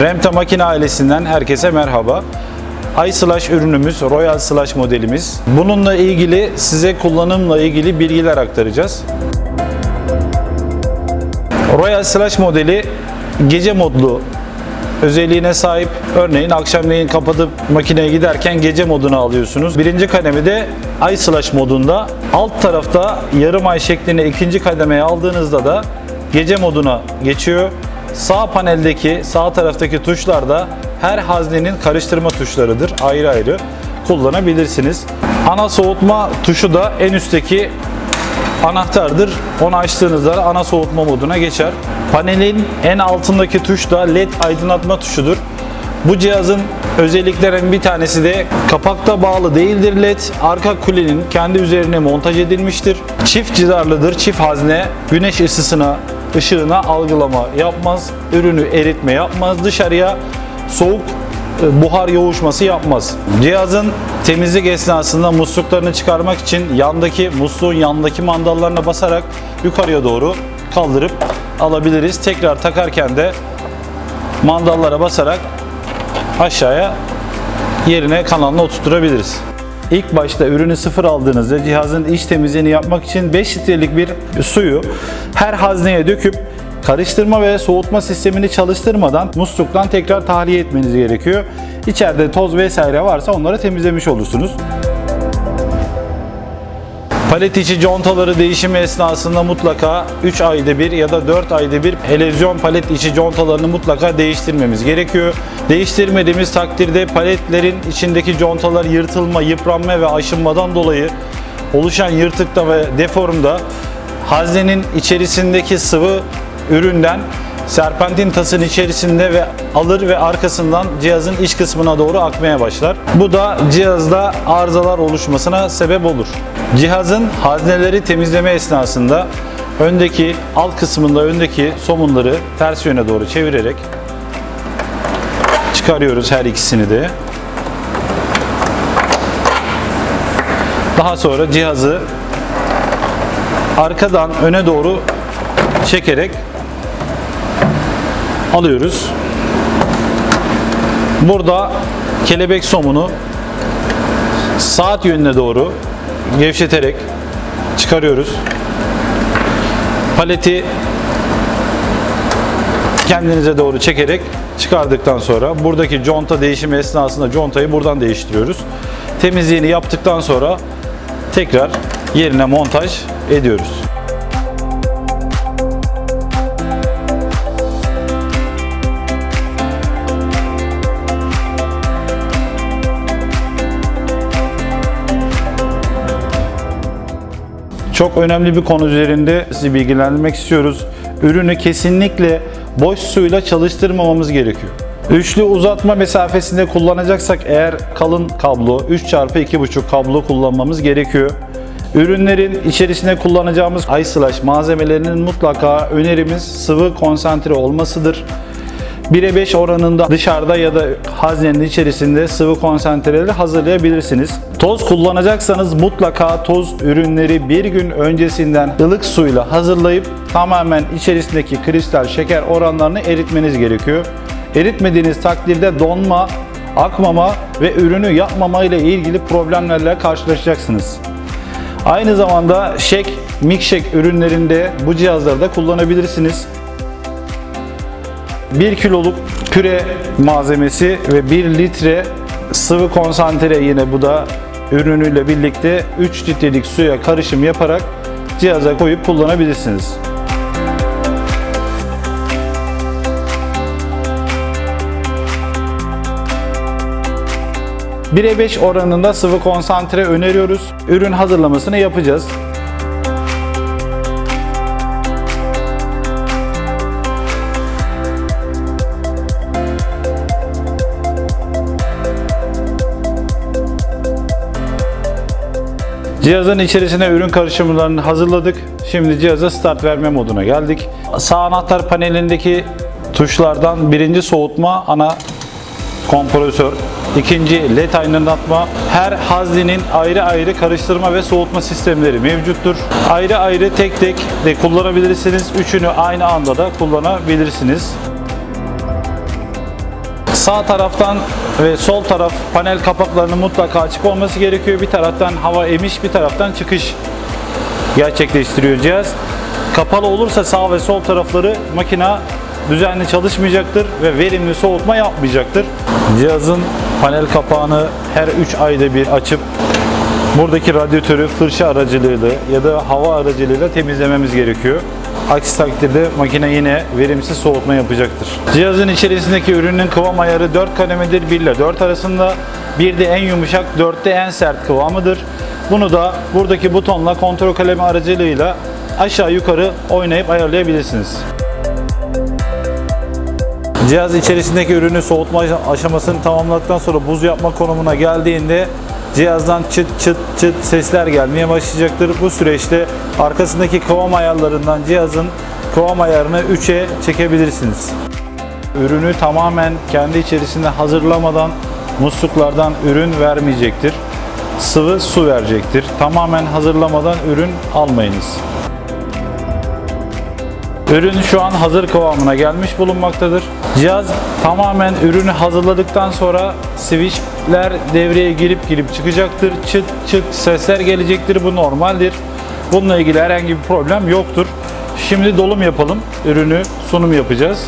Remta makine ailesinden herkese merhaba. iSlash ürünümüz, Royal Slash modelimiz. Bununla ilgili size kullanımla ilgili bilgiler aktaracağız. Royal Slash modeli gece modlu özelliğine sahip. Örneğin akşamleyin kapatıp makineye giderken gece modunu alıyorsunuz. Birinci kademede iSlash modunda alt tarafta yarım ay şeklinde ikinci kademeye aldığınızda da gece moduna geçiyor. Sağ paneldeki sağ taraftaki tuşlar da her haznenin karıştırma tuşlarıdır. Ayrı ayrı kullanabilirsiniz. Ana soğutma tuşu da en üstteki anahtardır. Onu açtığınızda ana soğutma moduna geçer. Panelin en altındaki tuş da led aydınlatma tuşudur. Bu cihazın özelliklerinden bir tanesi de kapakta bağlı değildir led. Arka kulenin kendi üzerine montaj edilmiştir. Çift cidarlıdır, çift hazne. Güneş ısısına, ışığına algılama yapmaz. Ürünü eritme yapmaz. Dışarıya soğuk e, buhar yoğuşması yapmaz. Cihazın temizlik esnasında musluklarını çıkarmak için yandaki musluğun yandaki mandallarına basarak yukarıya doğru kaldırıp alabiliriz. Tekrar takarken de mandallara basarak aşağıya yerine kanalına oturtturabiliriz. İlk başta ürünü sıfır aldığınızda cihazın iç temizliğini yapmak için 5 litrelik bir suyu her hazneye döküp karıştırma ve soğutma sistemini çalıştırmadan musluktan tekrar tahliye etmeniz gerekiyor. İçeride toz vesaire varsa onları temizlemiş olursunuz. Palet içi contaları değişimi esnasında mutlaka 3 ayda bir ya da 4 ayda bir elezyon palet içi contalarını mutlaka değiştirmemiz gerekiyor. Değiştirmediğimiz takdirde paletlerin içindeki contalar yırtılma, yıpranma ve aşınmadan dolayı oluşan yırtıkta ve deformda haznenin içerisindeki sıvı üründen serpentin tasın içerisinde ve alır ve arkasından cihazın iç kısmına doğru akmaya başlar. Bu da cihazda arızalar oluşmasına sebep olur. Cihazın hazneleri temizleme esnasında öndeki alt kısmında öndeki somunları ters yöne doğru çevirerek çıkarıyoruz her ikisini de. Daha sonra cihazı arkadan öne doğru çekerek alıyoruz. Burada kelebek somunu saat yönüne doğru gevşeterek çıkarıyoruz. Paleti kendinize doğru çekerek çıkardıktan sonra buradaki conta değişimi esnasında contayı buradan değiştiriyoruz. Temizliğini yaptıktan sonra tekrar yerine montaj ediyoruz. Çok önemli bir konu üzerinde sizi bilgilendirmek istiyoruz. Ürünü kesinlikle boş suyla çalıştırmamamız gerekiyor. Üçlü uzatma mesafesinde kullanacaksak eğer kalın kablo 3x2.5 kablo kullanmamız gerekiyor. Ürünlerin içerisine kullanacağımız iSlash malzemelerinin mutlaka önerimiz sıvı konsantre olmasıdır. 1'e 5 oranında dışarıda ya da haznenin içerisinde sıvı konsantreleri hazırlayabilirsiniz. Toz kullanacaksanız mutlaka toz ürünleri bir gün öncesinden ılık suyla hazırlayıp tamamen içerisindeki kristal şeker oranlarını eritmeniz gerekiyor. Eritmediğiniz takdirde donma, akmama ve ürünü yapmama ile ilgili problemlerle karşılaşacaksınız. Aynı zamanda shake, milkshake ürünlerinde bu cihazları da kullanabilirsiniz. 1 kiloluk püre malzemesi ve 1 litre sıvı konsantre yine bu da ürünüyle birlikte 3 litrelik suya karışım yaparak cihaza koyup kullanabilirsiniz. Bire 5 oranında sıvı konsantre öneriyoruz. Ürün hazırlamasını yapacağız. Cihazın içerisine ürün karışımlarını hazırladık. Şimdi cihaza start verme moduna geldik. Sağ anahtar panelindeki tuşlardan birinci soğutma ana kompresör, ikinci led aydınlatma, her haznenin ayrı ayrı karıştırma ve soğutma sistemleri mevcuttur. Ayrı ayrı tek tek de kullanabilirsiniz. Üçünü aynı anda da kullanabilirsiniz. Sağ taraftan ve sol taraf panel kapaklarının mutlaka açık olması gerekiyor. Bir taraftan hava emiş, bir taraftan çıkış gerçekleştiriyor cihaz. Kapalı olursa sağ ve sol tarafları makina düzenli çalışmayacaktır ve verimli soğutma yapmayacaktır. Cihazın panel kapağını her 3 ayda bir açıp buradaki radyatörü fırça aracılığıyla ya da hava aracılığıyla temizlememiz gerekiyor. Aksi takdirde makine yine verimsiz soğutma yapacaktır. Cihazın içerisindeki ürünün kıvam ayarı 4 kademedir 1 ile 4 arasında. Bir de en yumuşak 4'te en sert kıvamıdır. Bunu da buradaki butonla kontrol kalemi aracılığıyla aşağı yukarı oynayıp ayarlayabilirsiniz. Cihaz içerisindeki ürünü soğutma aşamasını tamamladıktan sonra buz yapma konumuna geldiğinde cihazdan çıt çıt çıt sesler gelmeye başlayacaktır. Bu süreçte arkasındaki kıvam ayarlarından cihazın kıvam ayarını 3'e çekebilirsiniz. Ürünü tamamen kendi içerisinde hazırlamadan musluklardan ürün vermeyecektir. Sıvı su verecektir. Tamamen hazırlamadan ürün almayınız. Ürün şu an hazır kıvamına gelmiş bulunmaktadır. Cihaz tamamen ürünü hazırladıktan sonra switchler devreye girip girip çıkacaktır. Çıt çıt sesler gelecektir. Bu normaldir. Bununla ilgili herhangi bir problem yoktur. Şimdi dolum yapalım. Ürünü sunum yapacağız.